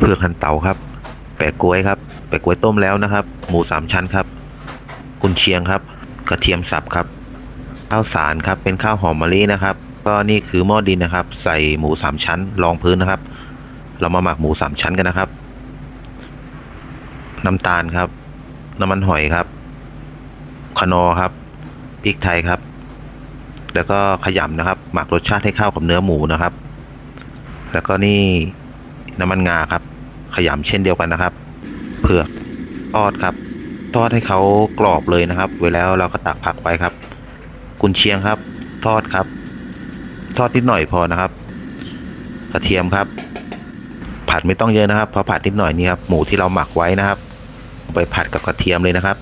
เผือกหันเตาครับ แปะกล้วยครับ แปะกล้วยต้มแล้วนะครับ หมูสามชั้นครับ กุนเชียงครับ กระเทียมสับครับ ข้าวสารครับ เป็นข้าวหอมมะลินะครับ ก็นี่คือหม้อดินนะครับ ใส่หมูสามชั้นรองพื้นนะครับ เรามาหมักหมูสามชั้นกันนะครับ น้ำตาลครับ น้ำมันหอยครับคนอครับพริกไทยครับ แล้วก็ขยำนะครับ หมักรสชาติให้เข้ากับเนื้อหมูนะครับ แล้วก็นี่ น้ำมันงาครับ ขยำเช่นเดียวกันนะครับ เผือกทอดครับ ทอดให้เขากรอบเลยนะครับเวลาเราก็ตักผักไว้ครับ กุนเชียงครับ ทอดครับ ทอดนิดหน่อยพอนะครับ กระเทียมครับ ผัดไม่ต้องเยอะนะครับพราะผัดนิดหน่อยนี่ครับหมูที่เราหมักไว้นะครับ ไปผัดกับกระเทียมเลยนะครับ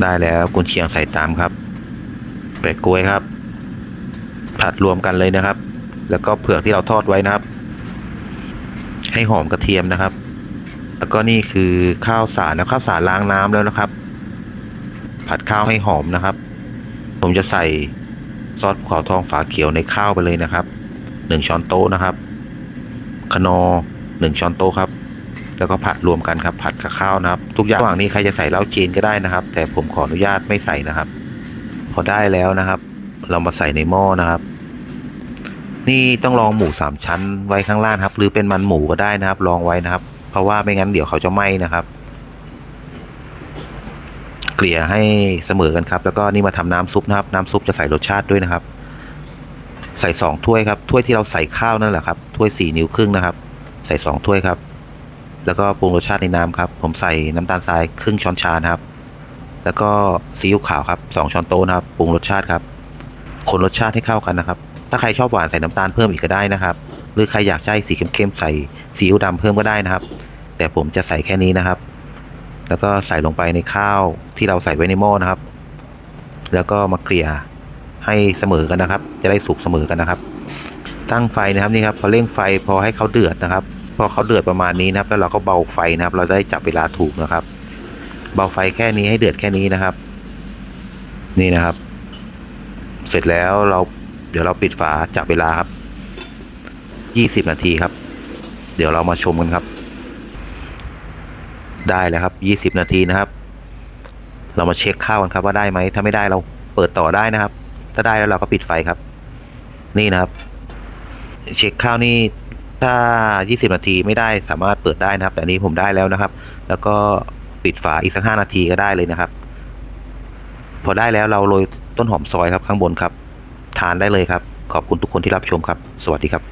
ได้แล้วกุนเชียงใส่ตามครับแปะกล้วยครับ ผัดรวมกันเลยนะครับ แล้วก็เผือกที่เราทอดไว้นะครับ ให้หอมกระเทียมนะครับ แล้วก็นี่คือข้าวสารนะข้าวสารล้างน้ำแล้วนะครับ ผัดข้าวให้หอมนะครับ ผมจะใส่ซอสภูเขาทองฝาเขียวในข้าวไปเลยนะครับหนึ่งช้อนโต๊ะนะครับคนอหนึ่งช้อนโต๊ะครับ แล้วก็ผัดรวมกันครับ ผัดกับข้าวนะครับ ทุกอย่างระหว่างนี้ใครจะใส่เหล้าจีนก็ได้นะครับ แต่ผมขออนุญาตไม่ใส่นะครับ พอได้แล้วนะครับ เรามาใส่ในหม้อนะครับ นี่ต้องลองหมูสามชั้นไว้ข้างล่างครับ หรือเป็นมันหมูก็ได้นะครับ ลองไว้นะครับ เพราะว่าไม่งั้นเดี๋ยวเขาจะไหม้นะครับ เกลี่ยให้เสมอกันครับ แล้วก็นี่มาทำน้ำซุปนะครับ น้ำซุปจะใส่รสชาติด้วยนะครับ ใส่สองถ้วยครับ ถ้วยที่เราใส่ข้าวนั่นแหละครับถ้วยสี่นิ้วครึ่งนะครับ ใส่สองถ้วยครับแล้วก็ปรุงรสชาติในน้ำครับ ผมใส่น้ำตาลทรายครึ่งช้อนชานครับ แล้วก็ซีอิ๊วขาวครับสองช้อนโต๊ะนะครับ ปรุงรสชาติครับ คนรสชาติให้เข้ากันนะครับ ถ้าใครชอบหวานใส่น้ำตาลเพิ่มอีกก็ได้นะครับ หรือใครอยากใช้สีเข้มๆใส่ซีอิ๊วดำเพิ่มก็ได้นะครับ แต่ผมจะใส่แค่นี้นะครับ แล้วก็ใส่ลงไปในข้าวที่เราใส่ไว้ในหม้อนะครับ แล้วก็มาเกลี่ยให้เสมอกันนะครับ จะได้สุกเสมอกันนะครับ ตั้งไฟนะครับนี่ครับพอเร่งไฟพอให้เขาเดือดนะครับ พอเขาเดือดประมาณนี้นะครับ แล้วเราก็เบาไฟนะครับ เราได้จับเวลาถูกนะครับ เบาไฟแค่นี้ให้เดือดแค่นี้นะครับ นี่นะครับ เสร็จแล้วเรา เดี๋ยวเราปิดฝาจับเวลาครับยี่สิบนาทีครับ เดี๋ยวเรามาชมกันครับ ได้แล้วครับยี่สิบนาทีนะครับ เรามาเช็คข้าวกันครับว่าได้ไหมถ้าไม่ได้เราเปิดต่อได้นะครับ ถ้าได้แล้วเราก็ปิดไฟครับ นี่นะครับ เช็คข้าวนี่ถ้า 20 นาทีไม่ได้สามารถเปิดได้นะครับ แต่นี้ผมได้แล้วนะครับ แล้วก็ปิดฝาอีกสักห้านาทีก็ได้เลยนะครับ พอได้แล้วเราโรยต้นหอมซอยครับข้างบนครับ ทานได้เลยครับ ขอบคุณทุกคนที่รับชมครับ สวัสดีครับ